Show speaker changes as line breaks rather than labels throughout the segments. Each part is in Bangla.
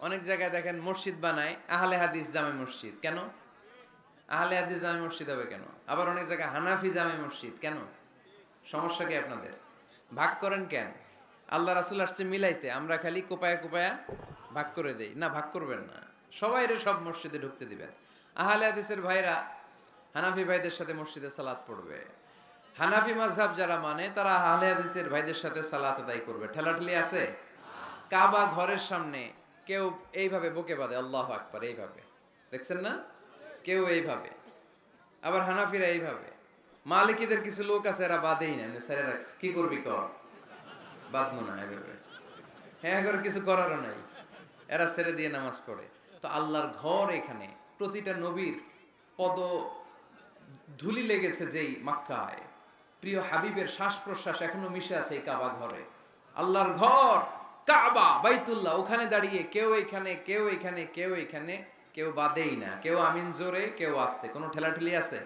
অনেক জায়গায় দেখেন মসজিদ বানায়, আহলে হাদিস জামে মসজিদ। কেন? আহলে হাদিস জামে মসজিদ হবে কেন? আবার অনেক জায়গায় হানাফি জামে মসজিদ, কেন? সমস্যা কি আপনাদের? ভাগ করেন কেন? আল্লাহ রাসুল আসছে মিলাইতে, আমরা খালি কোপায়া কোপায়া ভাগ করে দেই। না, ভাগ করবেন না। সবাই রে সব মসজিদে ঢুকতে দিবেন। আহলে হাদিসের ভাইরা হানাফি ভাইদের সাথে মসজিদে সালাত পড়বে। হানাফি মাযহাব যারা মানে তারা আহলে হাদিসের ভাইদের সাথে সালাত আদায় করবে। ঠেলাঠেলি আছে? কাবা ঘরের সামনে কেউ এইভাবে বুকে বাঁধে, আল্লাহ আকবার, এইভাবে। দেখছেন না? কেউ এইভাবে। আবার হানাফিরা এইভাবে। মালিকিদের কিছু লোক আছে, এরা বাদেই না ছেড়ে রাখছে। কি করবি কর? বাঁধবো না এভাবে। হ্যাঁ করে কিছু করারও নাই। এরা ছেড়ে দিয়ে নামাজ পড়ে। তো আল্লাহর ঘর এখানে, প্রতিটা নবীর পদ ধুলি লেগেছে যেই মাক্কায়। প্রিয় হাবিবের শ্বাস প্রশ্বাস এখনও মিশে আছে এই কাবা ঘরে। আল্লাহর ঘর! কাবা, বাইতুল্লাহ, ওখানে দাঁড়িয়ে কেউ এখানে কেউ এখানে কেউ এখানে, কেউ বাদেই না, কেউ আমিন জোরে, কেউ আসতে। কোনো ঠেলাঠেলি আছে?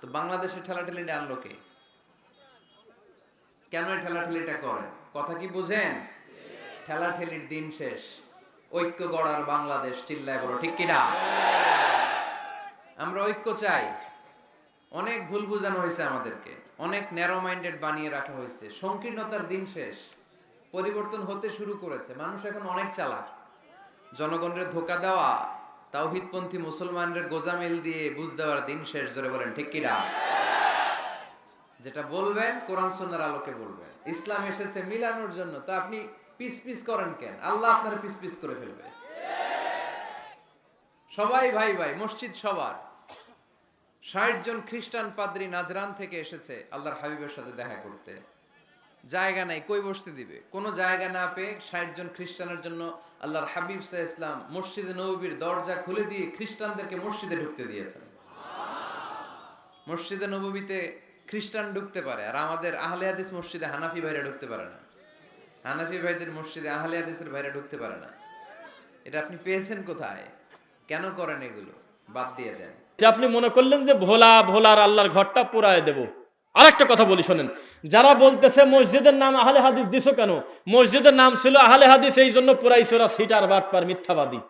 তো বাংলাদেশের ঠেলাঠেলিটা আনলো কে? কেন ঠেলাঠেলিটা করেন কথা কি বুঝেন? ঠেলাঠেলির দিন শেষ। ঐক্য গড়ার বাংলাদেশ চিল্লায় বলো, ঠিক কিনা? আমরা ঐক্য চাই। অনেক ভুল বুঝানো হয়েছে আমাদেরকে। অনেক ন্যারো মাইন্ডেড বানিয়ে রাখা হয়েছে। সংকীর্ণতার দিন শেষ। পরিবর্তন হতে শুরু করেছে। মানুষ এখন অনেক চালাক। জনগণের ধোকা দেওয়া, তাওহিদপন্থী মুসলমানদের গোজামিল দিয়ে বুঝ দেওয়ার দিন শেষ ধরে বলেন, ঠিক কিনা? যেটা বলবেন, কোরআন সুন্নাহর আলোকে বলবেন। ইসলাম এসেছে মিলানোর জন্য, তা আপনি পিস পিস করেন কেন? আল্লাহ আপনার পিস পিস করে ফেলবে। সবাই ভাই ভাই, মসজিদ সবার। ষাট জন খ্রিস্টান পাদ্রী নাজরান থেকে এসেছে, আল্লাহর হাবিবের সাথে দেখা করতে। জায়গা নাই, কই বসতে দিবে? কোনো জায়গা না পেয়ে ষাট জন খ্রিস্টানের জন্য আল্লাহর হাবিব সাহ ইসলাম মসজিদে নবীর দরজা খুলে দিয়ে খ্রিস্টানদেরকে মসজিদে ঢুকতে দিয়েছেন। মসজিদে নবীতে খ্রিস্টান ঢুকতে পারে, আর আমাদের আহলে হাদিস মসজিদে হানাফি ভাইরা ঢুকতে পারে না। হানাফি ভাইদের মসজিদে আহলে হাদিসের ভাইরা ঢুকতে পারে না। এটা আপনি পেয়েছেন কোথায়? কেন করেন এগুলো? বাদ দিয়ে দেন।
আপনি মনে করলেন যে ভোলা, ভোলার আল্লাহর ঘরটা পুরায় দেব। আরেকটা কথা বলি, শোনেন। যারা বলতেছে, মসজিদের নাম আহলে হাদিস দিছো কেন? মসজিদের নাম ছিল আহলে হাদিস, এই জন্য পুরাইছোরা সিটার বাটপার মিথ্যাবাদী।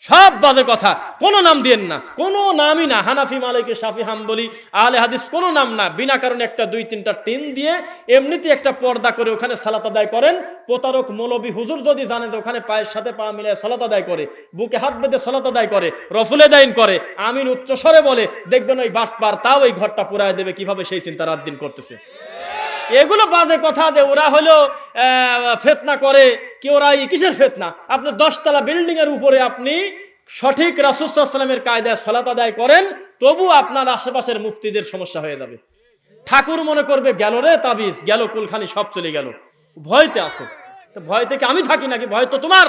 সব বাজে কথা। কোনো নাম দিয়েন না। কোনো নামই না। হানাফি, মালিক, শাফি, হাম্বলি, আহলে হাদিস কোনো নাম না। বিনা কারণে একটা, দুই, তিনটা টিন দিয়ে এমনিতে একটা পর্দা করে ওখানে সালাত আদায় করেন। প্রতারক, মৌলবী, হুজুর যদি জানেন ওখানে পায়ের সাথে পা মিলায় সালাত আদায় করে, বুকে হাত বেঁধে সালাত আদায় করে রফুলে দাইন করে, আমিন উচ্চস্বরে বলে, দেখবেন ওই বাটপার, তাও ওই ঘরটা পুরায় দেবে। কীভাবে সেই চিন্তা রাত দিন করতেছে? এগুলো বাজে কথা যে ওরা হলো ফেতনা করে। কি ওরা কিসের ফেতনা? আপনার দশতলা বিল্ডিং এর উপরে আপনি সঠিক রাসুসাল্লামের কায়দায় সলাত আদায় করেন, তবু আপনার আশেপাশের মুফতিদের সমস্যা হয়ে যাবে। ঠাকুর মনে করবে, গেল রে তাবিজ, গেল কুলখানি, সব চলে গেল। ভয়তে আসো তো ভয় থেকে আমি থাকি নাকি? ভয় তো তোমার।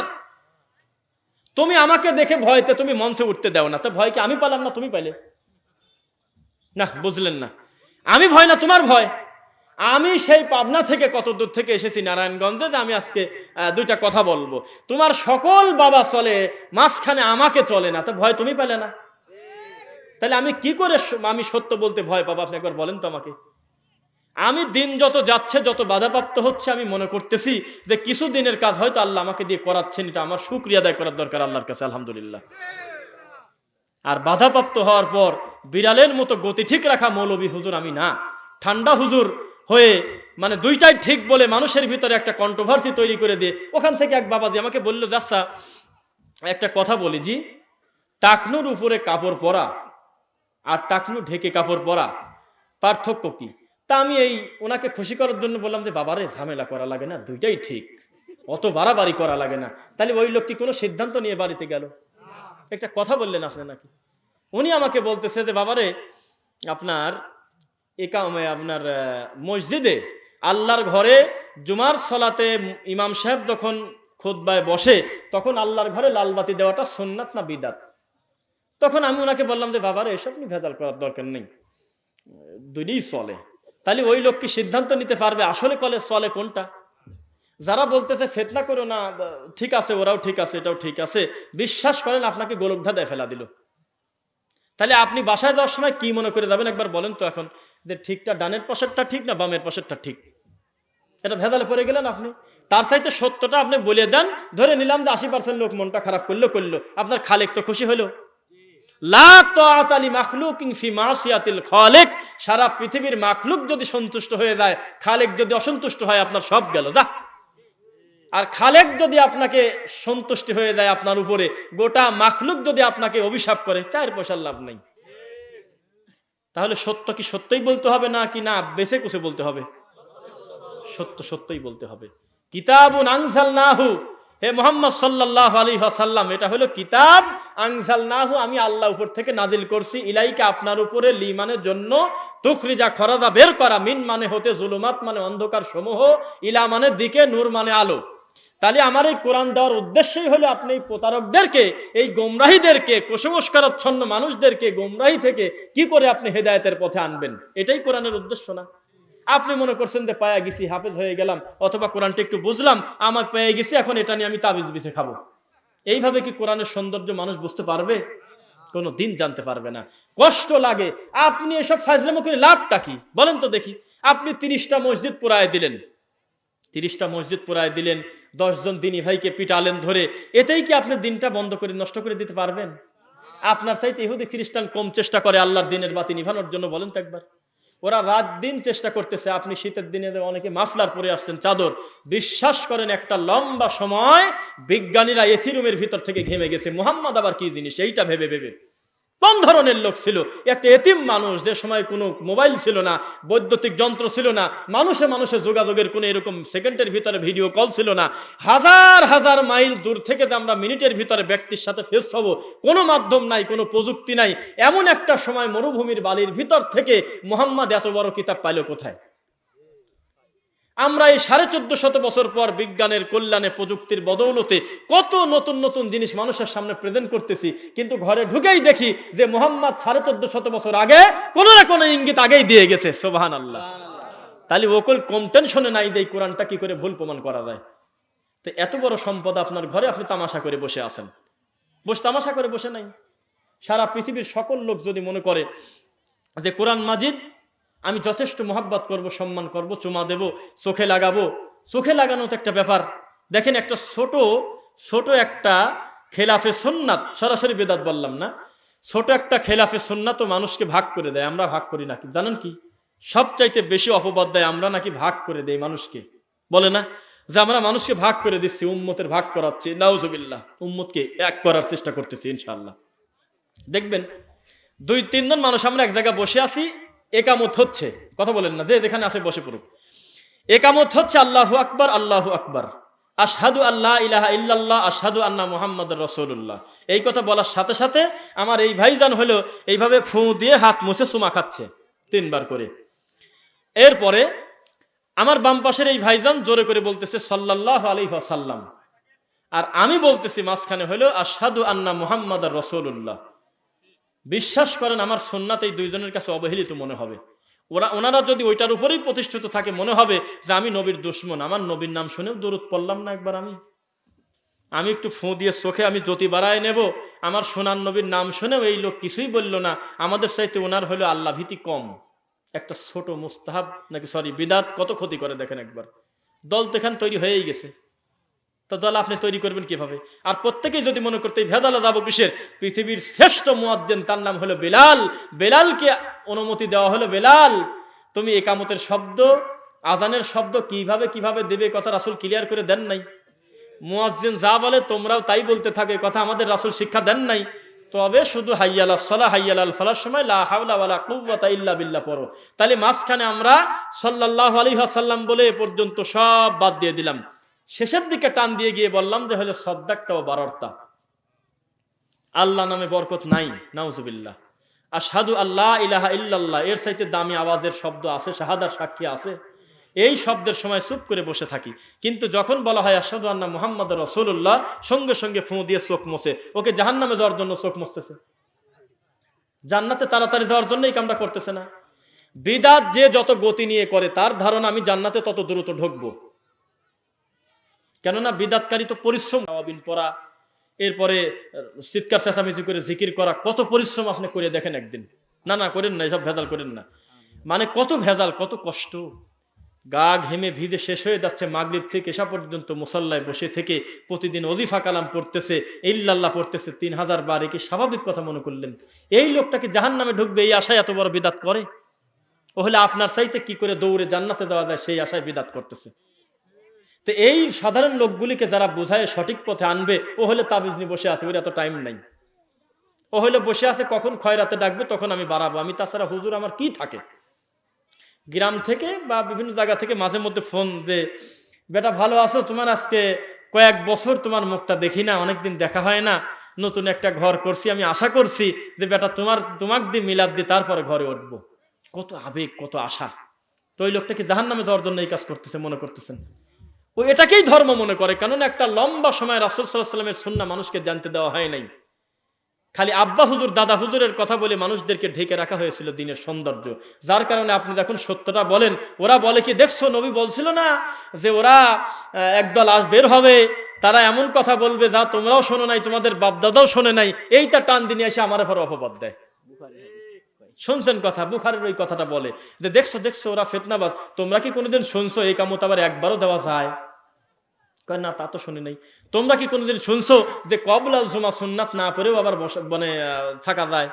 তুমি আমাকে দেখে ভয়তে তুমি মঞ্চে উঠতে দাও না। তো ভয় কি আমি পালাম না? তুমি পাইলে না, বুঝলেন না। আমি ভয় না, তোমার ভয়। আমি সেই পাবনা থেকে কত দূর থেকে এসেছি নারায়ণগঞ্জে যে আমি আজকে দুইটা কথা বলব। তোমার সকল বাবা চলে, মাঝখানে আমাকে চলে না, তো ভয় তুমি পেলে না? তাহলে আমি কি করে আমি সত্য বলতে ভয় পাবো? আপনি একবার বলেন তো আমাকে। আমি দিন যত যাচ্ছে, যত বাধাপ্রাপ্ত হচ্ছে, আমি মনে করতেছি যে কিছু দিনের কাজ হয়তো আল্লাহ আমাকে দিয়ে করাচ্ছেন, এটা আমার সুক্রিয়া আদায় করার দরকার আল্লাহর কাছে, আলহামদুলিল্লাহ। আর বাধাপ্রাপ্ত হওয়ার পর বিড়ালের মতো গতি ঠিক রাখা মৌলবী হুজুর আমি না। ঠান্ডা হুজুর হয়ে মানে দুইটাই ঠিক বলে মানুষের ভিতরে একটা কন্ট্রোভার্সি তৈরি করে দিয়ে, ওখান থেকে এক বাবাজি আমাকে বলল যাচ্ছা একটা কথা বলি জি, টাকনুর উপরে কাপড় পরা আর টাকনু ঢেকে কাপড় পরা, পার্থক্য কি? তা আমি এই ওনাকে খুশি করার জন্য বললাম যে, বাবারে, ঝামেলা করা লাগে না, দুইটাই ঠিক। অত বাড়াবাড়ি করা লাগে না। তাহলে ওই লোকটি কোনো সিদ্ধান্ত নিয়ে বাড়িতে গেল। একটা কথা বললেন আপনি নাকি? উনি আমাকে বলতেছে যে, বাবারে, আপনার একামে আপনার মসজিদে আল্লাহর ঘরে জুমার সলাতে ইমাম সাহেব যখন খোদবায় বসে, তখন আল্লাহর ঘরে লালবাতি দেওয়াটা সুন্নাত না বিদাত? তখন আমি ওনাকে বললাম যে, বাবারে, এসব নিয়ে ভেজাল করার দরকার নেই। দুইটাই চলে। তাহলে ওই লোক কি সিদ্ধান্ত নিতে পারবে? আসলে কলে চলে কোনটা? যারা বলতেছে, ফেতনা করো না, ঠিক আছে, ওরাও ঠিক আছে, এটাও ঠিক আছে। বিশ্বাস করেন, আপনাকে গোলকধা দেয় ফেলা দিল। তাহলে আপনি বাসায় যাওয়ার সময় কি মনে করে যাবেন? একবার বলেন তো এখন যে ঠিকটা ডানের পাশেরটা ঠিক না বামের পাশেরটা ঠিক? এটা ভেদালে পড়ে গেলেন আপনি। তার সাথে সত্যটা আপনি বলে দেন, ধরে নিলাম যে আশি পার্সেন্ট লোক মনটা খারাপ করল করল। আপনার খালেক তো খুশি হলো। সারা পৃথিবীর মাখলুক যদি সন্তুষ্ট হয়ে যায়, খালেক যদি অসন্তুষ্ট হয়, আপনার সব গেল। যা। আর খালেক যদি আপনাকে সন্তুষ্টি হয়ে যায় আপনার উপরে, গোটা মাখলুক যদি আপনাকে অভিশাপ করে, চার পয়সার লাভ নেই। তাহলে সত্য কি সত্যই বলতে হবে না কি না? বেছে কুছে বলতে হবে। সত্য সত্যই বলতে হবে। কিতাবুন আনসাল নাহু হে মোহাম্মদ সাল্লাহ আলী সাল্লাম এটা হলো কিতাব। আনসাল নাহু আমি আল্লাহ উপর থেকে নাজিল করছি। ইলাইকে, আপনার উপরে লিমানের জন্য তুখরিজা, খরাজা বের করা। মিন মানে হতে জুলুমাত মানে অন্ধকার সমূহ ইলা মানে দিকে, নূর মানে আলো। তাহলে আমার এই কোরআন দেওয়ার উদ্দেশ্যই হলো আপনি এই প্রতারকদেরকে, এই গোমরাহীদেরকে কুসংস্কারাচ্ছন্ন মানুষদেরকে গোমরাহী থেকে কি করে আপনি হেদায়েতের পথে আনবেন? এটাই কোরআনের উদ্দেশ্য না। আপনি মনে করছেন যে পায়া গেছি, হাফেজ হয়ে গেলাম, অথবা কোরআনটা একটু বুঝলাম, আমার পেয়ে গেছি, এখন এটা নিয়ে আমি তাবিজ বিছে খাব। এইভাবে কি কোরআনের সৌন্দর্য মানুষ বুঝতে পারবে? কোনো দিন জানতে পারবে না। কষ্ট লাগে। আপনি এসব ফাজলামো করে লাভটা কি? বলেন তো দেখি। আপনি তিরিশটা মসজিদ পুরায় দিলেন। তিরিশটা মসজিদ পুরায় দিলেন, দশজন দিনী ভাইকে পিটালেন ধরে। এতেই কি আপনি দিনটা বন্ধ করে, নষ্ট করে দিতে পারবেন? আপনার চাইতে ইহুদি খ্রিস্টান কম চেষ্টা করে আল্লাহর দিনের বাতি নিভানোর জন্য, বলেন তো একবার। ওরা রাত দিন চেষ্টা করতেছে, আপনি শীতের দিনে অনেকে মাফলার পরে আসছেন, চাদর। বিশ্বাস করেন, একটা লম্বা সময় বিজ্ঞানীরা এসি রুমের ভিতর থেকে ঘেমে গেছে। মোহাম্মদ আবার কি জিনিস? এইটা ভেবে ভেবে। কোন ধরনের লোক ছিল? একটা এতিম মানুষ, যে সময় কোনো মোবাইল ছিল না, বৈদ্যুতিক যন্ত্র ছিল না, মানুষে মানুষে যোগাযোগের কোনো এরকম সেকেন্ডের ভিতরে ভিডিও কল ছিল না। হাজার হাজার মাইল দূর থেকে যে আমরা মিনিটের ভিতরে ব্যক্তির সাথে ফেস হব, কোনো মাধ্যম নাই, কোনো প্রযুক্তি নাই, এমন একটা সময় মরুভূমির বালির ভিতর থেকে মোহাম্মদ এত বড় কিতাব পাইল কোথায়? আমরা এই সাড়ে চোদ্দ শত বছর পর বিজ্ঞানের কল্যাণে প্রযুক্তির বদৌলতে কত নতুন নতুন জিনিস মানুষের সামনে প্রেজেন্ট করতেছি, কিন্তু ঘরে ঢুকেই দেখি যে মোহাম্মদ সাড়ে চোদ্দ শত বছর আগে কোনো না কোনো ইঙ্গিত আগেই দিয়ে গেছে সোবাহান আল্লাহ তাহলে ওকল কম টেনশনে নাই যে কোরআনটা কি করে ভুল প্রমাণ করা যায়। তো এত বড় সম্পদ আপনার ঘরে আপনি তামাশা করে বসে আছেন। বসে তামাশা করে বসে নাই। সারা পৃথিবীর সকল লোক যদি মনে করে যে কোরআন মাজিদ আমি যথেষ্ট মোহাব্বত করব, সম্মান করব, চুমা দেব, চোখে লাগাবো। চোখে লাগানো তো একটা ব্যাপার। দেখেন একটা ছোট ছোট একটা খেলাফে সুন্নাত, সরাসরি বেদাত বললাম না, ছোট একটা খেলাফে সুন্নাত মানুষকে ভাগ করে দেয়, আমরা ভাগ করি না কি জানেন কি? সবচাইতে বেশি অপবাদ দেয়, আমরা নাকি ভাগ করে দেই মানুষকে। বলে না? যে আমরা মানুষকে ভাগ করে দিচ্ছি, উম্মতের ভাগ করাচ্ছি। নাউজুবিল্লাহ, উম্মতকে এক করার চেষ্টা করতেছি ইনশাল্লাহ দেখবেন, দুই, তিনজন মানুষ, আমরা এক জায়গায় বসে আছি একামত হচ্ছে। কথা বলেন না, যে যেখানে আছে বসে পড়ুক। একামত হচ্ছে আল্লাহু আকবার আল্লাহু আকবার। আশহাদু আল্লাহ ইলাহা ইল্লাল্লাহ, আশহাদু আন্না মুহাম্মদ রসুল্লাহ এই কথা বলার সাথে সাথে আমার এই ভাইজান হলো এইভাবে ফু দিয়ে হাত মুছে চুমা খাচ্ছে তিনবার করে। এরপরে আমার বাম পাশের এই ভাইজান জোরে করে বলতেছে, সাল্লাল্লাহ আলাইহি সাল্লাম আর আমি বলতেছি মাঝখানে হলো, আশহাদু আন্না মুহাম্মদ রসুল্লাহ বিশ্বাস করেন আমার সোননাথ এই দুইজনের কাছে অবহেলিত মনে হবে। ওরা ওনারা যদি ওইটার উপরেই প্রতিষ্ঠিত থাকে, মনে হবে যে আমি নবীর দুশ্মন। আমার নবীর নাম শুনেও দূরত পড়লাম না একবার আমি। আমি একটু ফোঁ দিয়ে চোখে আমি জ্যোতি বাড়ায় নেব। আমার সোনার নবীর নাম শুনেও এই লোক কিছুই বলল না। আমাদের সাথে ওনার হলো আল্লাহ ভীতি কম। একটা ছোট মুস্তাহাব, নাকি সরি বিদাত কত ক্ষতি করে দেখেন একবার। দল তো এখানে তৈরি হয়েই গেছে। তো দল আপনি তৈরি করবেন কীভাবে? আর প্রত্যেকেই যদি মনে করতে ভেজালে যাব কিসের পৃথিবীর শ্রেষ্ঠ মুয়াদ্দিন তার নাম হলো বেলাল। বেলালকে অনুমতি দেওয়া হলো, বেলাল, তুমি একামতের শব্দ, আজানের শব্দ কীভাবে কীভাবে দেবে কথা রাসুল ক্লিয়ার করে দেন নাই। মুয়াজ্জিন যা বলে তোমরাও তাই বলতে থাকে কথা আমাদের রাসুল শিক্ষা দেন নাই। তবে শুধু হাইয়াল সালাহ হাইয়াল আল ফালার সময় লা হাওলা ইল্লা বিল্লাহ পড়ো। তাহলে মাঝখানে আমরা সাল্লাল্লাহু আলাইহি ওয়াসাল্লাম বলে এ পর্যন্ত সব বাদ দিয়ে দিলাম। শেষের দিকে টান দিয়ে গিয়ে বললাম যে হলো সদ্দাকটা ও বারর্তা। আল্লাহ নামে বরকত নাই, নাউজুবিল্লাহ। আর সাধু আল্লাহ ইলাহা ইল্লাল্লাহ, এর চাইতে দামি আওয়াজের শব্দ আছে, শাহাদার সাক্ষী আছে। এই শব্দের সময় চুপ করে বসে থাকি। কিন্তু যখন বলা হয় আসাদু আন্না মোহাম্মদ রসুল্লাহ সঙ্গে সঙ্গে ফুঁ দিয়ে চোখ মোছে। ওকে জাহান নামে যাওয়ার জন্য চোখ মুছতেছে। জান্নাতে তাড়াতাড়ি যাওয়ার জন্য এই কামটা করতেছে না। বিদাত যে যত গতি নিয়ে করে, তার ধারণা আমি জান্নাতে তত দ্রুত ঢুকবো। কেননা বিদাতকারী তো পরিশ্রম। আবিন পড়া, এরপরে চিৎকার, চেঁচামেচি করে জিকির করা, কত পরিশ্রম আপনি করে দেখেন একদিন। না না, করেন না, এসব ভেজাল করেন না। মানে কত ভেজাল, কত কষ্ট। গা ঘেমে ভিজে শেষ হয়ে যাচ্ছে মাগরিব থেকে, এসা পর্যন্ত মুসল্লায় বসে থেকে প্রতিদিন অজিফা কালাম পড়তেছে, ইল্লাল্লাহ পড়তেছে, তিন হাজার বার, একে স্বাভাবিক কথা মনে করলেন। এই লোকটাকে জাহান নামে ঢুকবে, এই আশায় এত বড় বিদাত করে? ও হলে আপনার চাইতে কি করে দৌড়ে জান্নাতে দেওয়া যায়, সেই আশায় বিদাত করতেছে। তো এই সাধারণ লোকগুলিকে যারা বোঝায়, সঠিক পথে আনবে, ও হলে তাবিজ নিয়ে বসে আছে ওর এত টাইম নাই। ও হলে বসে আছে, কখন খয়রাতে ডাকবে, তখন আমি বাড়াবো। আমি তাছাড়া হুজুর আমার কি থাকে? গ্রাম থেকে বা বিভিন্ন জায়গা থেকে মাঝে মধ্যে ফোন যে বেটা ভালো আছো? তোমার আজকে কয়েক বছর তোমার মুখটা দেখি না, অনেকদিন দেখা হয় না, নতুন একটা ঘর করছি, আমি আশা করছি যে বেটা তোমার, তোমাক দিয়ে মিলাদ দিয়ে তারপরে ঘরে উঠবো। কত আবেগ, কত আশা। তো ওই লোকটাকে জাহান নামে যাওয়ার জন্য এই কাজ করতেছে, মনে করতেছেন? ও এটাকেই ধর্ম মনে করে, কেননা একটা লম্বা সময় রাসুল সাল্লাহ সাল্লামের সুন্না মানুষকে জানতে দেওয়া হয় নাই। খালি আব্বা হুজুর, দাদা হুজুরের কথা বলে মানুষদেরকে ঢেকে রাখা হয়েছিল দিনের সৌন্দর্য। যার কারণে আপনি দেখুন সত্যটা বলেন, ওরা বলে কি, দেখছ, নবী বলছিল না যে ওরা একদল আস বের হবে, তারা এমন কথা বলবে যা তোমরাও শোনো নাই, তোমাদের বাপদাদাও শোনে নাই। এইটা টান দিনে এসে আমার এবার অপবাদ দেয়। শুনছেন কথা, বুখারের ওই কথাটা বলে যে, দেখছ দেখছ, ওরা ফেতনাবাজ, তোমরা কি কোনোদিন শুনছো, এই কামত আবার একবারও দেওয়া যায়? কয়, না, তা তো শুনি নাই। তোমরা কি কোনোদিন শুনছো যে কবলাল জুমা সুন্নাত না পড়েও আবার মানে থাকা যায়?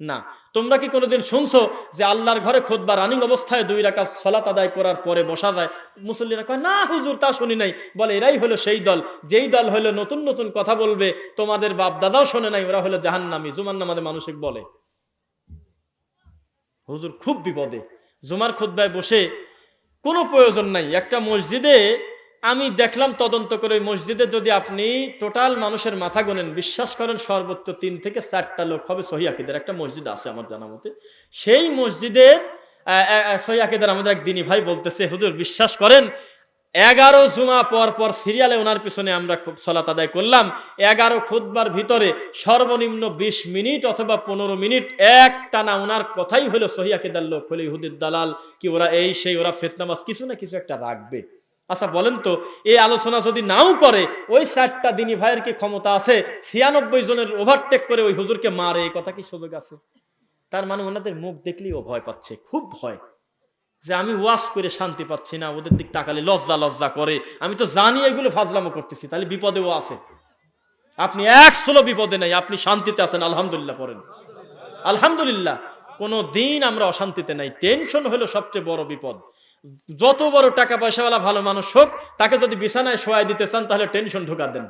না। তোমরা কি কোনোদিন শুনছো যে আল্লাহর ঘরে খোদ বা রানিং অবস্থায় দুই রাখা সলাত আদায় করার পরে বসা যায়? মুসল্লিরা কয়, না, হুজুর, তা শুনি নাই। বলে, এরাই হলো সেই দল। যেই দল হলো নতুন নতুন কথা বলবে, তোমাদের বাপ দাদাও শোনে নাই, ওরা হলো জাহান্নামি। জুমান নামাদের মানসিক বলে। হুজুর, খুব বিপদে। জুমার খুদ্ায় বসে কোনো প্রয়োজন নাই। একটা মসজিদে আমি দেখলাম তদন্ত করে ওই মসজিদে যদি আপনি টোটাল মানুষের মাথা গোনেন, বিশ্বাস করেন সর্বোচ্চ তিন থেকে চারটা লোক হবে সহিয়াকিদের একটা মসজিদ আছে আমার জানা মতে। সেই মসজিদের সহিয়াকিদের আমাদের এক দিনী ভাই বলতেছে, হুজুর, বিশ্বাস করেন, এগারো জুমা পর পর সিরিয়ালে ওনার পিছনে আমরা খুব সলাত আদায় করলাম। এগারো খুদবার ভিতরে সর্বনিম্ন বিশ মিনিট অথবা পনেরো মিনিট এক টানা ওনার কথাই হলো সহিয়াকিদার লোক হলো ইহুদির দালাল, কি ওরা এই সেই ওরা ফেতনামাজ কিছু না কিছু একটা রাখবে। আচ্ছা বলেন তো, এই আলোচনা যদি নাও করে, ওই চারটা দিনী ভাইয়ের কি ক্ষমতা আছে? ছিয়ানব্বই জনের ওভারটেক করে ওই হুজুরকে মারে, এই কথা কি সুযোগ আছে? তার মানে ওনাদের মুখ দেখলেই ও ভয় পাচ্ছে, খুব ভয় যে আমি ওয়াশ করে শান্তি পাচ্ছি না, ওদের দিক তাকালে লজ্জা লজ্জা করে। আমি তো জানি এগুলো ফাজলামো করতেছি, তাহলে বিপদেও আছে। আপনি এক ষোলো বিপদে নেই, আপনি শান্তিতে আছেন, আলহামদুলিল্লাহ পড়েন। আলহামদুলিল্লাহ, কোনো দিন আমরা অশান্তিতে নাই। টেনশন হলো সবচেয়ে বড় বিপদ। যত বড় টাকা পয়সাওয়ালা ভালো মানুষ হোক, তাকে যদি বিছানায় শোয়াই দিতে চান, তাহলে টেনশন ঢুকা দেন।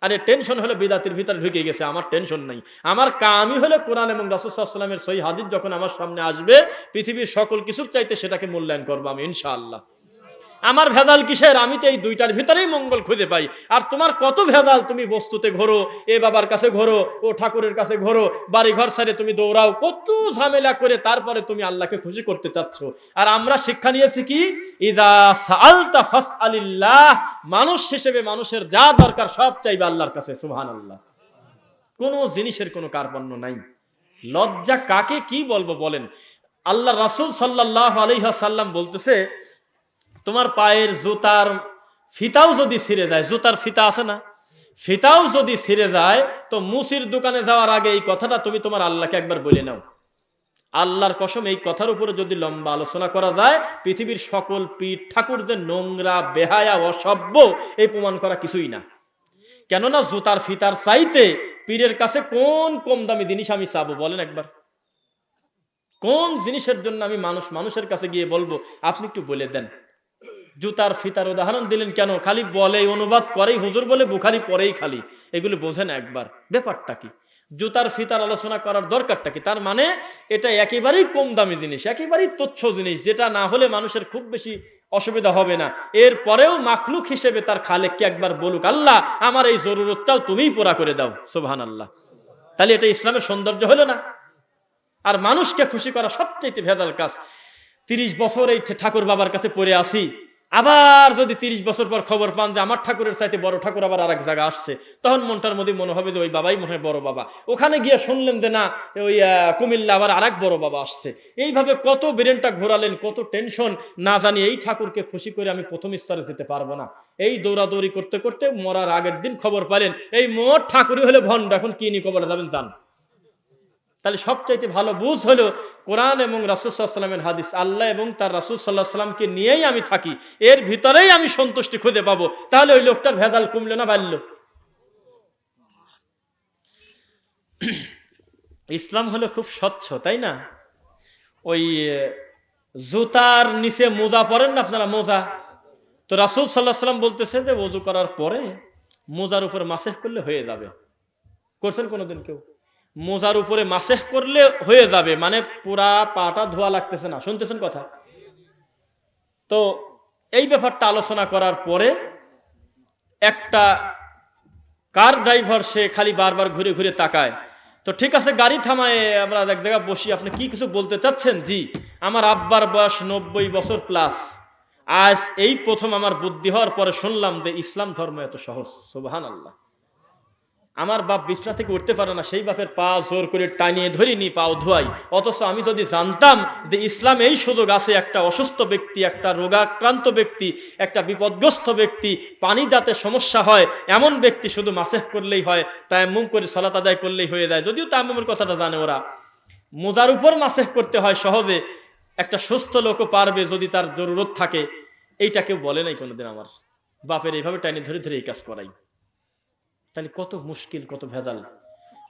আরে, টেনশন হলে বিদাতির ভিতরে ঢুকে গেছে, আমার টেনশন নাই। আমার কামই হলে কোরআন এবং রাসুসাল্লামের সই হাদিস যখন আমার সামনে আসবে, পৃথিবীর সকল কিছুর চাইতে সেটাকে মূল্যায়ন করব আমি, ইনশাআল্লাহ। আমার ভেজাল কিসের? আমি তো এই দুইটার ভিতরেই মঙ্গল খুঁজে পাই। আর তোমার কত ভেজাল? তুমি বস্তুতে ঘোরো, এ বাবার কাছে ঘোরো, ও ঠাকুরের কাছে ঘোরো বাড়ি ঘর সারে তুমি দৌড়াও, কত ঝামেলা করে তারপরে তুমি আল্লাহকে খুশি করতে চাচ্ছ। আর আমরা শিক্ষা নিয়েছি কি? ইদা সাআলতা ফাসআলিল্লাহ, মানুষ হিসেবে মানুষের যা দরকার সব চাইবে আল্লাহর কাছে সুহান আল্লাহ কোনো জিনিসের কোনো কার্পণ্য নাই। লজ্জা কাকে কি বলব বলেন? আল্লাহ রাসূল সাল্লাল্লাহু আলাইহি সাল্লাম বলতেছে তোমার পায়ের জুতার ফিতাও যদি ছিঁড়ে যায়, জুতার ফিতা আছে না? ফিতাও যদি ছিঁড়ে যায়, তো মুসির দোকানে যাওয়ার আগে এই কথাটা তুমি তোমার আল্লাহকে একবার বলে নাও। আল্লাহর কসম, এই কথার উপরে যদি লম্বা আলোচনা করা যায়, পৃথিবীর সকল পীর ঠাকুর যে নোংরা, বেহায়া, অসভ্য, এই প্রমাণ করা কিছুই না। কেননা জুতার ফিতার চাইতে পীরের কাছে কোন কম দামি জিনিস আমি চাবো, বলেন একবার। কোন জিনিসের জন্য আমি মানুষ, মানুষের কাছে গিয়ে বলব, আপনি একটু বলে দেন। জুতার ফিতার উদাহরণ দিলেন কেন? খালি বলে অনুবাদ করেই হুজুর বলে, বুখারি পরেই খালি। এগুলো বোঝেন একবার। ব্যাপারটা কি? জুতার ফিতার আলোচনা করার দরকারটা কি? তার মানে এটা একেবারেই কম দামি জিনিস, একেবারেই তুচ্ছ জিনিস, যেটা না হলে মানুষের খুব বেশি অসুবিধা হবে না। এর পরেও মাখলুক হিসেবে তার খালেককে একবার বলুক, আল্লাহ, আমার এই জরুরতটাও তুমিই পোড়া করে দাও। সোভান আল্লাহ তাহলে এটা ইসলামের সৌন্দর্য হলো না? আর মানুষকে খুশি করা সবচেয়ে ভেদাল কাজ। তিরিশ বছর এই ঠাকুর বাবার কাছে পড়ে আসি। আবার যদি তিরিশ বছর পর খবর পান যে আমার ঠাকুরের চাইতে বড় ঠাকুর আবার আর এক জায়গা আসছে, তখন মনটার মধ্যে মনে হবে যে ওই বাবাই মনে হয় বড় বাবা। ওখানে গিয়ে শুনলেন যে না, ওই কুমিল্লা আবার আর এক বড় বাবা আসছে। এইভাবে কত ব্রেনটা ঘোরালেন, কত টেনশন, না জানি এই ঠাকুরকে খুশি করে আমি প্রথম স্তরে যেতে পারব না। এই দৌড়াদৌড়ি করতে করতে মরার আগের দিন খবর পাইলেন, এই মোট ঠাকুরই হলে ভণ্ড, এখন কি নিয়ে খবর যাবেন জান? তাহলে সবচাইতে ভালো বুঝ হলো কোরআন এবং রাসুলসাল্লামের হাদিস। আল্লাহ এবং তার রাসুল সাল্লাহ সাল্লামকে নিয়েই আমি থাকি। এর ভিতরেই আমি সন্তুষ্টি খুঁজে পাবো। তাহলে ওই লোকটার ভেজাল কমলো না বাড়লো? ইসলাম হলো খুব স্বচ্ছ, তাই না? ওই জুতার নিচে মোজা পরেন না আপনারা, মোজা? তো রাসুল সাল্লাহ সাল্লাম বলতেছে যে ওজু করার পরে মোজার উপর মাসেহ করলে হয়ে যাবে। করছেন কোনোদিন কেউ? মোজার উপরে মাসেহ করলে হয়ে যাবে মানে পুরা পাটা ধোয়া লাগতেছে না। শুনতেছেন কথা? তো এই ব্যাপারটা আলোচনা করার পরে একটা কার ড্রাইভার সে খালি বারবার ঘুরে ঘুরে তাকায়, তো ঠিক আছে, গাড়ি থামায় আমরা এক জায়গায় বসি, আপনি কি কিছু বলতে চাচ্ছেন? জি, আমার আব্বার বয়স নব্বই বছর প্লাস। আজ এই প্রথম আমার বুদ্ধি হওয়ার পরে শুনলাম যে ইসলাম ধর্ম এত সহজ। সুবহান আল্লাহ আমার বাপ বিছনা থেকে উঠতে পারে না, সেই বাপের পা জোর করে টানিয়ে ধরি নি, পাও ধোয়াই। অথচ আমি যদি জানতাম যে ইসলাম এই সুযোগ আছে, একটা অসুস্থ ব্যক্তি, একটা রোগাক্রান্ত ব্যক্তি, একটা বিপদগ্রস্ত ব্যক্তি, পানি যাতে সমস্যা হয়, এমন ব্যক্তি শুধু মাসেহ করলেই হয়, তায়াম্মুম করে সলাত আদায় করলেই হয়ে যায়। যদিও তায়াম্মুমের কথাটা জানে ওরা। মোজার উপর মাসেহ করতে হয় সহজে, একটা সুস্থ লোকও পারবে যদি তার জরুরত থাকে। এইটা কেউ বলে নাই কোনোদিন আমার। বাপের এইভাবে টাইনে ধরে ধরে এই কাজ করাই। তাহলে কত মুশকিল, কত ভেজাল।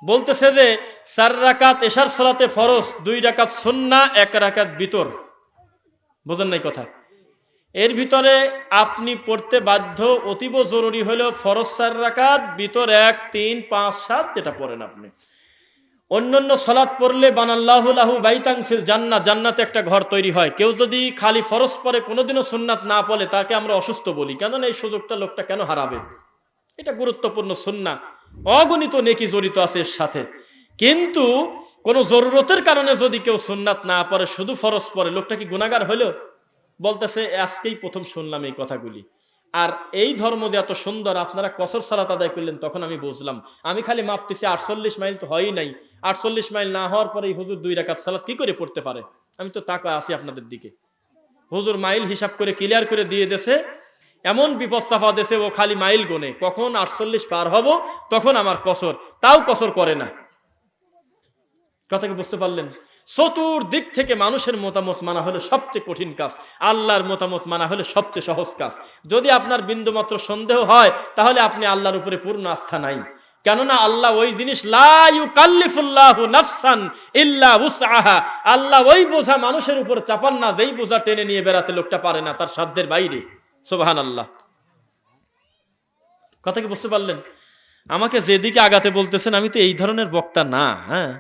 বলতেছে যে, চার রাকাত এশার সলাতে ফরজ, দুই রাকাত সন্না, এক রাকাত বিতর। বোঝেন নাই কথা? এর ভিতরে আপনি পড়তে বাধ্য অতীব জরুরি হলো ফরজ চার রাকাত, বিতর এক, তিন, পাঁচ, সাত, যেটা পড়েন আপনি। অন্যান্য সলাৎ পড়লে বানাল্লাহুলাহু বাইতাং ফিল জান্নাত জান্নাতে একটা ঘর তৈরি হয়। কেউ যদি খালি ফরজ পরে কোনোদিনও সুন্নাত না পড়ে, তাকে আমরা অসুস্থ বলি। কেননা এই সুযোগটা লোকটা কেন হারাবে? এটা গুরুত্বপূর্ণ সুন্না অগণিত নেকি জড়িত আছে এর সাথে। কিন্তু কোনো জরুরতের কারণে যদি কেউ সুন্নাত না পড়ে, শুধু ফরজ পড়ে, লোকটা কি গুণাগার হলো বলতেছে, আজকেই প্রথম শুনলাম এই কথাগুলি। আর এই ধর্ম যে এত সুন্দর, আপনারা কসর সালাত আদায় করলেন, তখন আমি বুঝলাম। আমি খালি মাপতেছি, আটচল্লিশ মাইল তো হয়ই নাই। আটচল্লিশ মাইল না হওয়ার পরে এই হুজুর দুই রাকাত সালাত কি করে পড়তে পারে? আমি তো তাকা আছি আপনাদের দিকে। হুজুর মাইল হিসাব করে ক্লিয়ার করে দিয়ে দেছে এমন বিপদ চাপা দেশে ও খালি মাইল গোনে, কখন আটচল্লিশ পার হব, তখন আমার কসর। তাও কসর করে না। কথা কি বুঝতে পারলেন? চতুর্দিক থেকে মানুষের মতামত মানা হলে সবচেয়ে কঠিন কাজ, আল্লাহর মতামত মানা হলে সবচেয়ে সহজ কাজ। যদি আপনার বিন্দুমাত্র সন্দেহ হয়, তাহলে আপনি আল্লাহর উপরে পূর্ণ আস্থা নাই। কেননা আল্লাহ ওই জিনিস আল্লাহ ওই বোঝা মানুষের উপর চাপান না, যেই বোঝা টেনে নিয়ে বেড়াতে লোকটা পারে না, তার সাধ্যের বাইরে। সুবহান আল্লাহ কথা কি বুঝতে পারলেন? আমাকে যেদিকে আগাতে বলতেছেন, আমি তো এই ধরনের বক্তা না হ্যাঁ?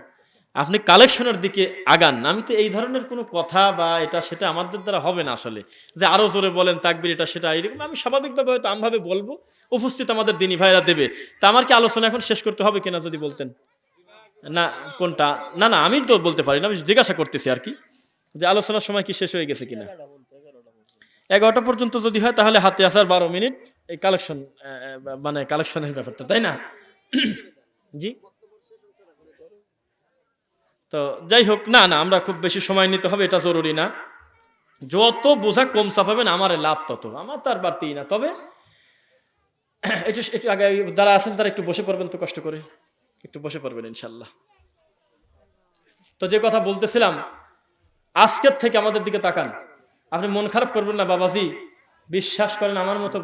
আপনি কালেকশনের দিকে আগান। আমি তো এই ধরনের কোনো কথা বা এটা সেটা আমাদের দ্বারা হবে না আসলে। যে আরও জোরে বলেন, তাকবির এটা সেটা, এরকম আমি স্বাভাবিকভাবে হয়তো আমভাবে বলব। উপস্থিত আমাদের দিনী ভাইরা দেবে। তা আমার কি আলোচনা এখন শেষ করতে হবে কিনা যদি বলতেন? না, কোনটা? না না, আমি তো বলতে পারি না, আমি জিজ্ঞাসা করতেছি আর কি। যে আলোচনার সময় কি শেষ হয়ে গেছে কিনা? এগারোটা পর্যন্ত যদি হয়, তাহলে হাতে আসার বারো মিনিট। এই কালেকশন মানে কালেকশনের ব্যাপারটা, তাই না? জি। তো যাই হোক, না না, আমরা খুব বেশি সময় নিতে হবে, এটা জরুরি না। যত বোঝা কম চাপাবেন আমার লাভ তত। আমার তার বাড়তি না। তবে, একটু একটু আগে যারা আছেন, তারা একটু বসে পড়বেন তো, কষ্ট করে। একটু বসে পড়বেন, ইনশাল্লাহ। তো যে কথা বলতেছিলাম, আজকের থেকে আমাদের দিকে তাকান। আপনি মন খারাপ করবেন না, বাবাজি। বিশ্বাস করেন, আমার মতো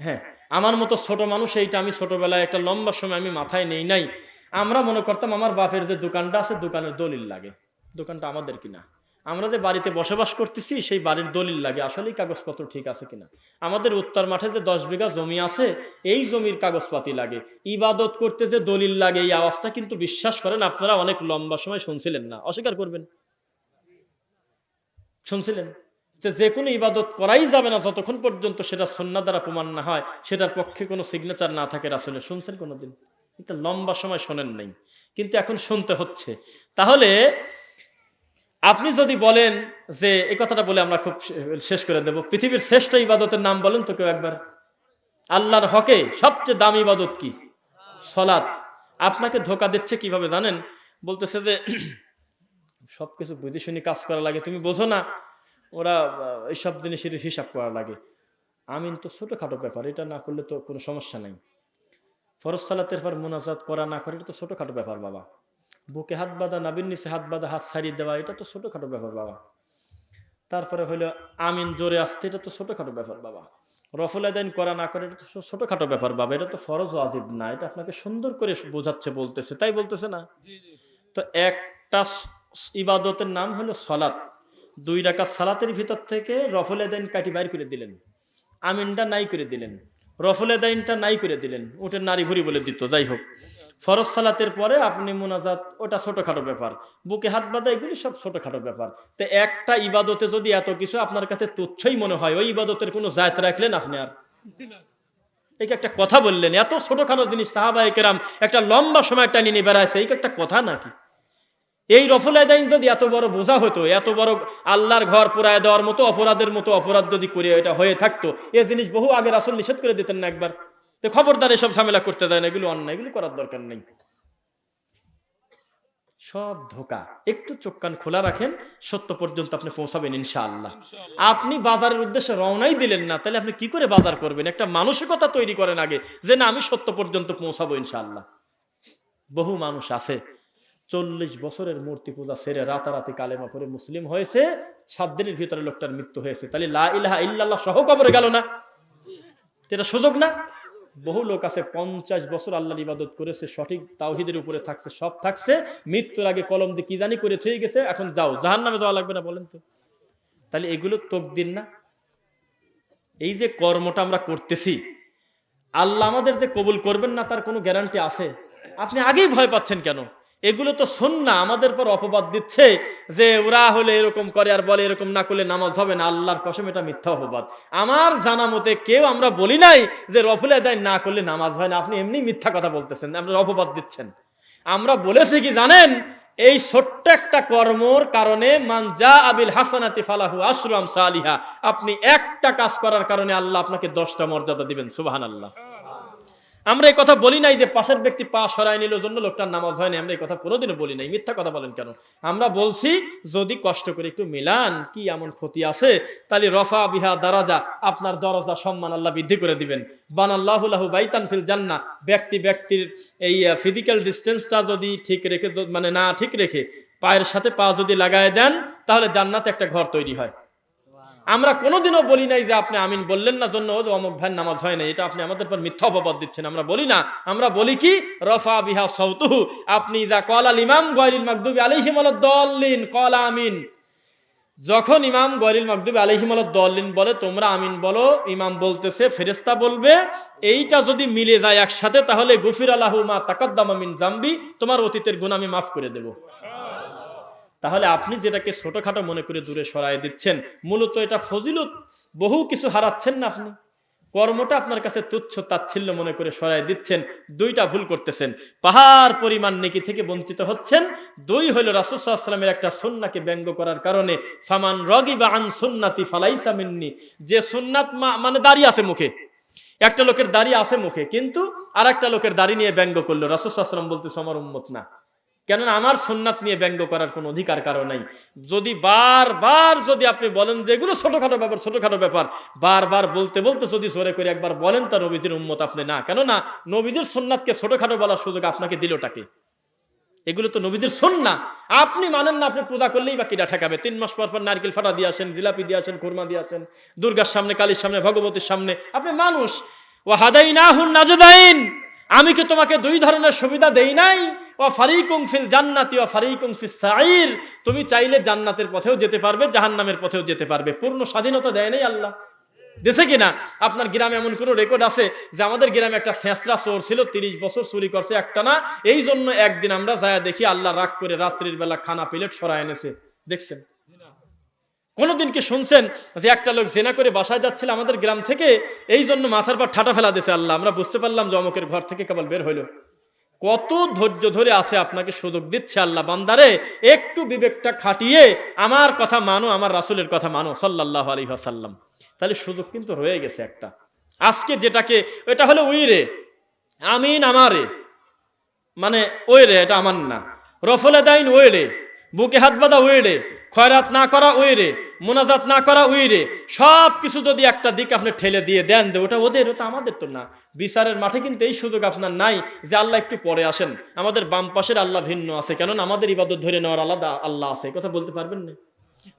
হ্যাঁ আমার মতো ছোট মানুষ, এইটা আমি ছোটবেলায় একটা লম্বা সময় আমি মাথায় নেই নাই। আমরা মনে করতাম আমার বাপের যে দোকানটা আছে, দোকানের দলিল লাগে। দোকানটা আমাদের কিনা। আমরা যে বাড়িতে বসবাস করতেছি, সেই বাড়ির দলিল লাগে। আসলেই কাগজপত্র ঠিক আছে কিনা? আমাদের উত্তর মাঠে যে দশ বিঘা জমি আছে, এই জমির কাগজপাতি লাগে। ইবাদত করতে যে দলিল লাগে, এই আওয়াজটা কিন্তু বিশ্বাস করেন, আপনারা অনেক লম্বা সময় শুনছিলেন না। অস্বীকার করবেন। শুনছিলেন? যে যে কোনো ইবাদত করাই যাবে না যতক্ষণ পর্যন্ত সেটা সন্না দ্বারা প্রমাণ না হয়, সেটার পক্ষে কোনো সিগনেচার না থাকে আসলে শুনছেন কোনোদিন? কিন্তু লম্বা সময় শোনেন নাই, কিন্তু এখন শুনতে হচ্ছে। তাহলে আপনি যদি বলেন যে এই কথাটা বলে আমরা খুব শেষ করে দেব, পৃথিবীর শ্রেষ্ঠ ইবাদতের নাম বলেন তো কেউ একবার? আল্লাহর হকে সবচেয়ে দামি ইবাদত কি? সলাৎ। আপনাকে ধোকা দিচ্ছে কীভাবে জানেন? বলতেছে যে সবকিছু বুঝে শুনে কাজ করা লাগে। তুমি বোঝো না ওরা এইসব জিনিসের হিসাব করা লাগে। আমিন তো ছোটোখাটো ব্যাপার এটা না করলে তো কোনো সমস্যা নেই। ফরজ সালাতের পর মোনাজাত করা না করে এটা তো ছোটোখাটো ব্যাপার বাবা। বুকে হাত বাঁধা নাবির নিচে হাত বাঁধা হাত ছাড়িয়ে দেওয়া এটা তো ছোটোখাটো ব্যাপার বাবা। তারপরে হলো আমিন জোরে আসতে এটা তো ছোটোখাটো ব্যাপার বাবা। রফুল আদাইন করা না করে এটা তো ছোটোখাটো ব্যাপার বাবা এটা তো ফরজ ওয়াজিব না এটা আপনাকে সুন্দর করে বোঝাচ্ছে বলতেছে তাই বলতেছে না? তো একটা ইবাদতের নাম হলো সলাৎ। দুই রাকাত সালাতের ভিতর থেকে রফুল আদাইন কাটি বাইর করে দিলেন। আমিনটা নাই করে দিলেন। রফুল আদাইনটা নাই করে দিলেন। ওটা নারী ভুরি বলে দিত, যাই হোক। ফরজ সালাতের পরে আপনি মোনাজাত, ওটা ছোটখাটো ব্যাপার। বুকে হাত বাঁধা এগুলি সব ছোটোখাটো ব্যাপার। তো একটা ইবাদতে যদি এত কিছু আপনার কাছে তুচ্ছই মনে হয়, ওই ইবাদতের কোনো জায়ত রাখলেন আপনি আর? এই একটা কথা বললেন, এত ছোটখাটো জিনিস সাহাবাই কেরাম একটা লম্বা সময় টানি নিয়ে বেড়াইছে, এই একটা কথা নাকি? এই রফুল আদাইন যদি এত বড় বোঝা হতো এত বড় আল্লাহর ঘর পুরায় দেওয়ার মতো অপরাধের মতো অপরাধ যদি করে এটা হয়ে থাকতো এই জিনিস বহু আগের আসল নিষেধ করে দিতেন না একবার। তো খবরদার এসব ঝামেলা করতে দেয় না এগুলো অন্যায় এগুলো করার দরকার নেই। সব ধোকা। একটু চোখ কান খোলা রাখেন সত্য পর্যন্ত আপনি পৌঁছাবেন ইনশাআল্লাহ। আপনি বাজারের উদ্দেশ্যে রওনাই দিলেন না তাহলে আপনি কি করে বাজার করবেন? একটা মানসিকতা তৈরি করেন আগে যে না আমি সত্য পর্যন্ত পৌঁছাবো ইনশাআল্লাহ। বহু মানুষ আছে চল্লিশ বছরের মূর্তি পূজা সেরে রাতারাতি কালেমা পরে মুসলিম হয়েছে, সাত দিনের ভিতরে লোকটার মৃত্যু হয়েছে। তাহলে লা ইলাহা ইল্লাল্লাহ সহ কবরে গেল না। এটা সুযোগ না? বহু লোক আছে, পঞ্চাশ বছর আল্লাহর ইবাদত করেছে, সঠিক তাওহিদের উপরে থাকছে, সব থাকছে। মৃত্যুর আগে কলম দিয়ে কি জানি করে থয়ে গেছে, এখন যাও জাহান নামে যাওয়া লাগবে না বলেন তো। তাহলে এগুলো তোক দিন না? এই যে কর্মটা আমরা করতেছি, আল্লাহ আমাদের যে কবুল করবেন না, তার কোনো গ্যারান্টি আছে? আপনি আগেই ভয় পাচ্ছেন কেন? এগুলো তো শোন না আমাদের পর অপবাদ দিচ্ছে যে ওরা হলে এরকম করে আর বলে এরকম না করলে নামাজ হবে না, আল্লাহর কসম এটা মিথ্যা অপবাদ। আমার জানা মতে কেউ আমরা বলি নাই যে রফুল আদায় না করলে নামাজ হয় না, আপনি এমনি মিথ্যা কথা বলতেছেন আপনার অপবাদ দিচ্ছেন। আমরা বলেছি কি জানেন, এই ছোট্ট একটা কর্মর কারণে মানজা আবিল হাসানাতি ফালাহু আশরাম সালিহা আপনি একটা কাজ করার কারণে আল্লাহ আপনাকে দশটা মর্যাদা দিবেন সুবাহান আল্লাহ আমরা এই কথা বলি নাই যে পাশের ব্যক্তি পা সরাই নিল, জন্য লোকটার নামাজ হয়নি আমরা এই কথা কোনোদিনও বলি নাই। মিথ্যা কথা বলেন কেন? আমরা বলছি, যদি কষ্ট করে একটু মিলান, কি এমন ক্ষতি আছে? তাহলে রফা বিহা দারাজা, আপনার দরজা সম্মান আল্লাহ বৃদ্ধি করে দিবেন। বানাল্লাহুল্লাহু বাইতান ফিল জান্না ব্যক্তি ব্যক্তির এই ফিজিক্যাল ডিস্টেন্সটা যদি ঠিক রেখে মানে না ঠিক রেখে, পায়ের সাথে পা যদি লাগায় দেন, তাহলে জান্নাতে একটা ঘর তৈরি হয়। আমরা কোনোদিনও বলি নাই যে আপনি আমিন বললেন না, জন্য অমুক ভাই নামাজ হয় না এটা আপনি আমাদের পর মিথ্যা অপবাদ দিচ্ছেন। আমরা বলি না, আমরা বলি কি? রফা বিহা সৌতুহু আপনি যা কলাল ইমাম গয়রিল মাকদুবি আলাইহিম দলিন কলা আমিন। যখন ইমাম গরিল মকদুবি আলহিম দলিন বলে, তোমরা আমিন বলো, ইমাম বলতেছে ফেরেস্তা বলবে, এইটা যদি মিলে যায় একসাথে, তাহলে গুফির আলাহু মা তাকাদ্দাম আমিন জাম্বি, তোমার অতীতের গুণ আমি মাফ করে দেব। তাহলে আপনি যেটাকে ছোটখাটো মনে করে দূরে সরাই দিচ্ছেন, মূলত এটা ফজিলত। বহু কিছু হারাচ্ছেন না আপনি। কর্মটা আপনার কাছে তুচ্ছ তাচ্ছিল্য মনে করে সরাই দিচ্ছেন, দুইটা ভুল করতেছেন। পাহাড় পরিমাণ নেকি থেকে বঞ্চিত হচ্ছেন। দুই হইল রাসুসাল্লামের একটা সুন্নাকে ব্যঙ্গ করার কারণে সামান রগি বা আন সুন্নাতি ফালাইসা মিন্নি। যে সুন্নাত মানে দাঁড়িয়ে আছে মুখে। একটা লোকের দাড়ি আছে মুখে, কিন্তু আর একটা লোকের দাড়ি নিয়ে ব্যঙ্গ করল। রাসুসাল্লাম বলতেছে, আমার উম্মত না। কেননা আমার সুন্নাত নিয়ে ব্যঙ্গ করার কোনো অধিকার কারও নাই। যদি বারবার যদি আপনি বলেন যে এগুলো ছোটখাটো ব্যাপার ছোটখাটো ব্যাপার বারবার বলতে বলতে যদি জোরে করে একবার বলেন তা নবীদের উম্মত আপনি না। কেননা নবীদের সুন্নাতকে ছোটোখাটো বলার সুযোগ আপনাকে দিল দিলটাকে এগুলো তো নবীদের সন্না আপনি মানেন না, আপনি পূজা করলেই বা কিনা ঠেকাবে। তিন মাস পর পর নারকেল ফাটা দিয়ে আসেন, জিলাপি দিয়ে আসেন, খুরমা দিয়ে আসেন, দুর্গার সামনে, কালীর সামনে, ভগবতীর সামনে। আপনি মানুষ। ও হাদাই না হুন নাজদাইন। আমি কি তোমাকে দুই ধরনের সুবিধা দেই নাই? ও ফারিকুম ফিল জান্নাতি ও ফারিকুম ফিল সাইর তুমি চাইলে জান্নাতের পথেও যেতে পারবে, জাহান্নামের পথেও যেতে পারবে। পূর্ণ স্বাধীনতা দেয় নাই আল্লাহ। দেশে কিনা? আপনার গ্রামে এমন কোনো রেকর্ড আছে যে আমাদের গ্রামে একটা শেষরা চোর ছিল, তিরিশ বছর চুরি করছে একটা না? এই জন্য একদিন আমরা যায় দেখি আল্লাহ রাগ করে রাত্রির বেলা খানা প্লেট সরাই এনেছে। দেখছেন? কোনোদিন কি শুনছেন যে একটা লোক জেনা করে বাসায় যাচ্ছিল আমাদের গ্রাম থেকে? এই জন্য মাথার পর ঠাটা ফেলা দিয়েছে আল্লাহ। আমরা বুঝতে পারলাম যে অমুকের ঘর থেকে কেবল বের হইল। কত ধৈর্য ধরে আছে আপনাকে সুযোগ দিচ্ছে আল্লাহ বান্দারে, একটু বিবেকটা খাটিয়ে আমার কথা মানো, আমার রাসুলের কথা মানো সাল্লাহ আলী আসাল্লাম তাহলে সুযোগ কিন্তু রয়ে গেছে একটা। আজকে যেটাকে, এটা হলো উই রে আমিন আমারে। মানে ওই রে এটা আমার না। রফলে দাইন ওই রে বুকে হাত বাঁধা উইরে খয়রাত না করা উইরে মোনাজাত না করা উইরে সব কিছু যদি একটা দিক আপনি ঠেলে দিয়ে দেন দে, ওটা ওদের, ওটা আমাদের তো না। বিচারের মাঠে কিন্তু এই সুযোগ আপনার নাই যে আল্লাহ একটু পরে আসেন। আমাদের বাম পাশের আল্লাহ ভিন্ন আছে কেন আমাদের ইবাদত ধরে নেওয়ার আলাদা আল্লাহ আছে। কথা বলতে পারবেন না?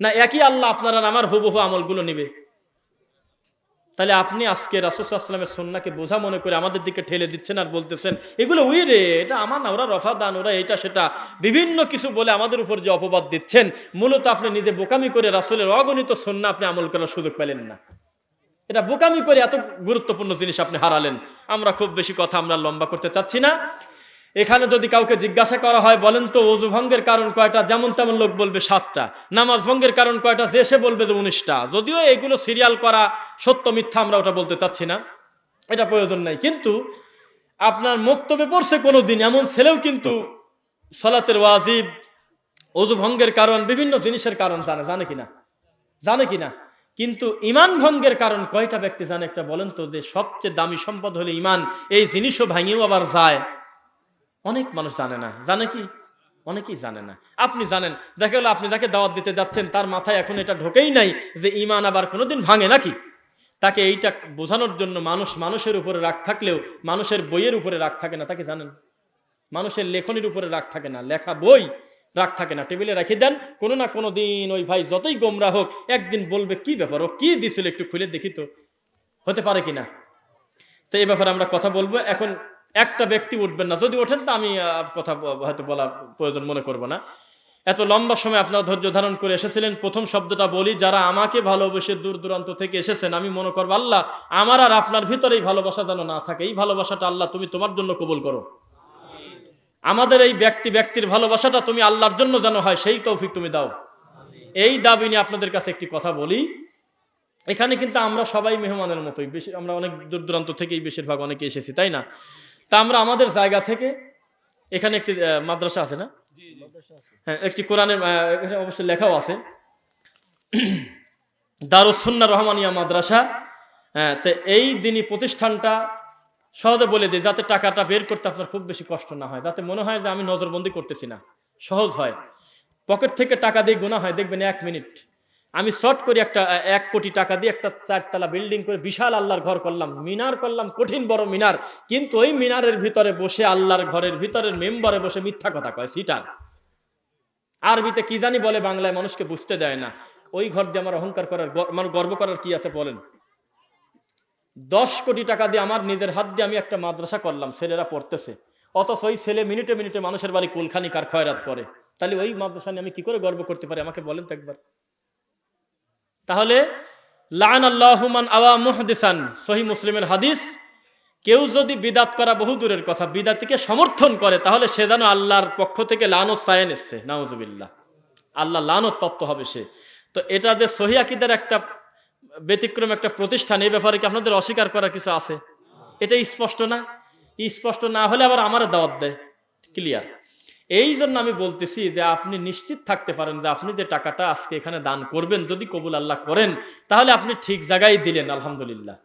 না, একই আল্লাহ আপনারা আমার হুবহু আমলগুলো নিবে। তাহলে আপনি আজকে রাসুসাল্লামের সন্নাকে বোঝা মনে করে আমাদের দিকে ঠেলে দিচ্ছেন আর বলতেছেন, এগুলো উই রে এটা আমার না, ওরা রফা দান ওরা এটা, সেটা। বিভিন্ন কিছু বলে আমাদের উপর যে অপবাদ দিচ্ছেন, মূলত আপনি নিজে বোকামি করে রাসুলের অগণিত সন্না আপনি আমল করার সুযোগ পেলেন না। এটা বোকামি করে এত গুরুত্বপূর্ণ জিনিস আপনি হারালেন। আমরা খুব বেশি কথা আমরা লম্বা করতে চাচ্ছি না। এখানে যদি কাউকে জিজ্ঞাসা করা হয়, বলেন তো অজু ভঙ্গের কারণ কয়টা? যেমন তেমন লোক বলবে সাতটা। নামাজ ভঙ্গের কারণ কয়টা? যে সে বলবে যে উনিশটা। যদিও এগুলো সিরিয়াল করা সত্য মিথ্যা আমরা ওটা বলতে চাচ্ছি না। এটা প্রয়োজন নাই। কিন্তু আপনার বক্তব্যে পড়ছে কোনো দিন এমন ছেলেও কিন্তু সলাতের ওয়াজিব অজু ভঙ্গের কারণ, বিভিন্ন জিনিসের কারণ জানে। জানে কিনা জানে কিনা কিন্তু ইমান ভঙ্গের কারণ কয়টা ব্যক্তি জানে? একটা বলেন তো, যে সবচেয়ে দামি সম্পদ হলে ইমান এই জিনিসও ভাঙিয়েও আবার যায়। অনেক মানুষ জানে না। জানে কি? অনেকেই জানে না। আপনি জানেন, দেখা গেলো আপনি যাকে দাওয়াত দিতে যাচ্ছেন, তার মাথায় এখন এটা ঢোকেই নাই যে ইমান আবার কোনোদিন ভাঙে নাকি? তাকে এইটা বোঝানোর জন্য মানুষ মানুষের উপরে রাগ থাকলেও, মানুষের বইয়ের উপরে রাগ থাকে না। তাকে জানেন? মানুষের লেখনির উপরে রাগ থাকে না। লেখা বই রাগ থাকে না। টেবিলে রেখে দেন, কোনো না কোনো দিন ওই ভাই যতই গোমরা হোক, একদিন বলবে, কি ব্যাপার ও কি দিছিল একটু খুলে দেখি তো? হতে পারে কি না? তো এই ব্যাপারে আমরা কথা বলব। এখন একটা ব্যক্তি উঠবেন না। যদি ওঠেন তো আমি কথা হয়তো বলা প্রয়োজন মনে করব না। এত লম্বা সময় আপনারা ধৈর্য ধারণ করে এসেছিলেন। প্রথম শব্দটা বলি, যারা আমাকে ভালোবেসে দূর দূরান্ত থেকে এসেছেন, আমি মনে করব, আল্লাহ, আমার আর আপনার ভিতরে এই ভালোবাসা যেন না থাকে। এই ভালোবাসাটা আল্লাহ, তুমি তোমার জন্য কবুল করো। আমাদের এই ব্যক্তি, ব্যক্তির ভালোবাসাটা তুমি আল্লাহর জন্য যেন হয়, সেই তৌফিক তুমি দাও। এই দাবি নিয়ে আপনাদের কাছে একটি কথা বলি। এখানে কিন্তু আমরা সবাই মেহমানের মতোই। বেশি, আমরা অনেক দূর দূরান্ত থেকেই বেশিরভাগ অনেকে এসেছি, তাই না? তা আমরা আমাদের জায়গা থেকে এখানে একটি মাদ্রাসা আছে না? হ্যাঁ একটি কোরআনের অবশ্যই লেখাও আছে। দারুসন্না রহমানিয়া মাদ্রাসা হ্যাঁ তো এই দিনই প্রতিষ্ঠানটা সহজে বলে দিই যাতে টাকাটা বের করতে আপনার খুব বেশি কষ্ট না হয়। যাতে মনে হয় যে আমি নজরবন্দি করতেছি না। সহজ হয়। পকেট থেকে টাকা দিয়ে গোনা হয় দেখবেন এক মিনিট। আমি শর্ট করে একটা এক কোটি টাকা দিয়ে একটা চারতলা বিল্ডিং করে বিশাল আল্লাহর ঘর করলাম, মিনার করলাম, কঠিন বড় মিনার। কিন্তু ওই মিনারের ভিতরে বসে আল্লাহর ঘরের ভিতরের মেম্বারে বসে মিথ্যা কথা কয়, সিটার। আরবিতে কি জানি বলে বাংলায়, মানুষকে বুঝতে দেয় না। ওই ঘর দিয়ে আমার অহংকার করার আমার গর্ব করার কি আছে বলেন? দশ কোটি টাকা দিয়ে আমার নিজের হাত দিয়ে আমি একটা মাদ্রাসা করলাম, ছেলেরা পড়তেছে। অথচ ওই ছেলে মিনিটে মিনিটে মানুষের বাড়ি কুলখানি কার খয়রাত করে। তাহলে ওই মাদ্রাসা নিয়ে আমি কি করে গর্ব করতে পারি? আমাকে বলেন তো একবার। তাহলে লান আল্লাহমান আওয়া মুহদিসান সহি মুসলিমের হাদিস, কেউ যদি বিদাত করা বহু দূরের কথা, বিদাতিকে সমর্থন করে, তাহলে সে যেন আল্লাহর পক্ষ থেকে লানত সায়েন এসছে নাউজুবিল্লাহ। আল্লাহ লানত তত্ত্ব হবে সে। তো এটা যে সহি আকিদার একটা ব্যতিক্রম, একটা প্রতিষ্ঠান, এই ব্যাপারে কি আপনাদের অস্বীকার করার কিছু আছে? এটা স্পষ্ট না? স্পষ্ট না হলে আবার আমার দাওয়াত দেয় ক্লিয়ার এই জন্য আমি বলতেছি যে আপনি নিশ্চিত থাকতে পারেন যে আপনি যে টাকাটা আজকে এখানে দান করবেন, যদি কবুল আল্লাহ করেন, তাহলে আপনি ঠিক জায়গায় দিলেন, আলহামদুলিল্লাহ।